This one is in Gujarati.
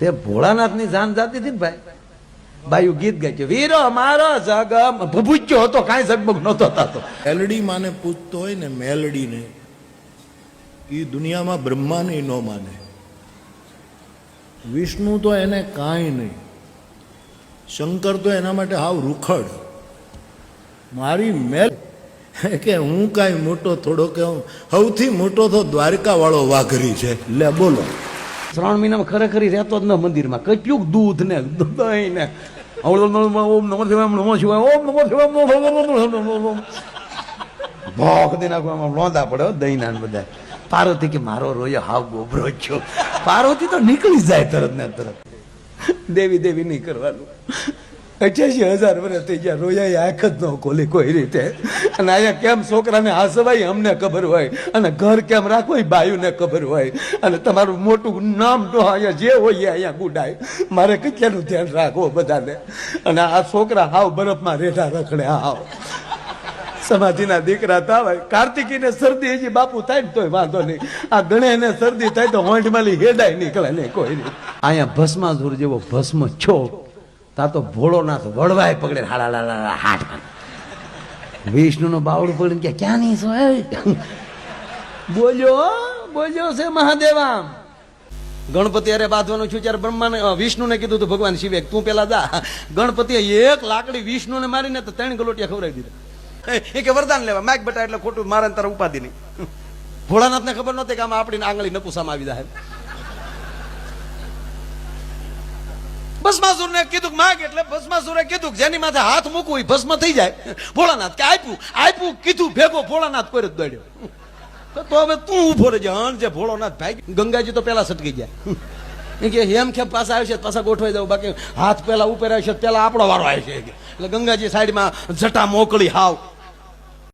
તે ભોળાનાથની જાન જાતી હતી ને ભાઈ? બાયું ગીત ગાય વીરો મારો જગમ. ભભૂચ્યો હતો, કાંઈ ઝગમગ નહોતો થતો. મેલડી માને પૂછતો હોય ને મેલડીને એ દુનિયામાં બ્રહ્માને ન માને. વિષ્ણુ તો એને કાંઈ નહીં. શંકર તો એના માટે હાવ રૂખડ. મારી મેલ કે, હું કાંઈ મોટો થોડો કે સૌથી મોટો તો દ્વારકાવાળો વાઘરી છે. લે, બોલો. ત્રણ મહિનામાં ખરેખર રહેતો જ ન મંદિરમાં કેટલું દૂધ ને દહીં ને ઓમ નમો શિવાય નમો શિવાય ઓમ નમો શિવાય ભોખ દે નાખો આમાં લોંદા પડે દહીં ને બધા પાર્વતી કે મારો રોયો હાવ ગોબરો છો પાર્વતી તો નીકળી જાય તરત ને તરત દેવી દેવી નહીં કરવાનું અઠ્યાસી હજાર વર્ષ થઈ ગયા. રોયા આંખ જ ન ખોલી કોઈ રીતે. અને અહીંયા કેમ છોકરાને હાસવાય અમને ખબર હોય? અને ઘર કેમ રાખવો એ બાયુને ખબર હોય. અને તમારું મોટું નામ તો અહીંયા જે હોય અહીંયા ગુડાય. મારે કેટલાનું ધ્યાન રાખવો બધાને? અને આ છોકરા હાવ બરફમાં રેઠા રખડે હાવ. સમાધિના દીકરા તાવાય કાર્તિકીને શરદી હજી બાપુ થાય ને તોય વાંધો નહીં. આ ગણેને શરદી થાય તો હોંઠમાંથી હેડાય નીકળે નહીં કોઈ નહીં અહીંયા ભસ્માસુર જેવો ભસ્મ છો. તા તો ભોળોનાથ વળવાય પકડે હાડા હાટ વિષ્ણુનું બાવડું પકડીને કે ક્યાં નહીં સોય બોલ્યો બોલ્યો છે મહાદેવા ગણપતિ અરે બાંધવાનું છું ત્યારે બ્રહ્માને વિષ્ણુ વિષ્ણુને કીધું તું ભગવાન શિવે તું પેલા જા. ગણપતિએ એક લાકડી વિષ્ણુને મારીને તો ત્રણ ગલોટિયા ખવડાવી દીધા. એ કે વરદાન લેવા માઇક બટા એટલે ખોટું મારે તારા ઉપાધિ નહીં. ભોળાનાથને ખબર નહોતી કે આમાં આપણી આંગળી નપુસામાં આવી જાય ભસ્માસુરને કીધું કે માગ એટલે ભસ્માસુરે કીધું જેની માથે હાથ મૂકવું એ ભસ્મ થઈ જાય. ભોળાનાથ કે આપ્યું. આપ્યું, કીધું, ભેગો ભોળાનાથ જ દોડ્યો. તો હવે તું ઊભો રહેજે. હણ જે ભોળોનાથ ભાઈ ગંગાજી તો પેલા સટકી જાય કે હેમ ખેમ આવશે તો પાછા ગોઠવાઈ દઉં બાકી હાથ પેલા ઉપર છે, પેલા આપણો વારો છે. એટલે ગંગાજી સાઈડમાં જટા મોકલી હાવ.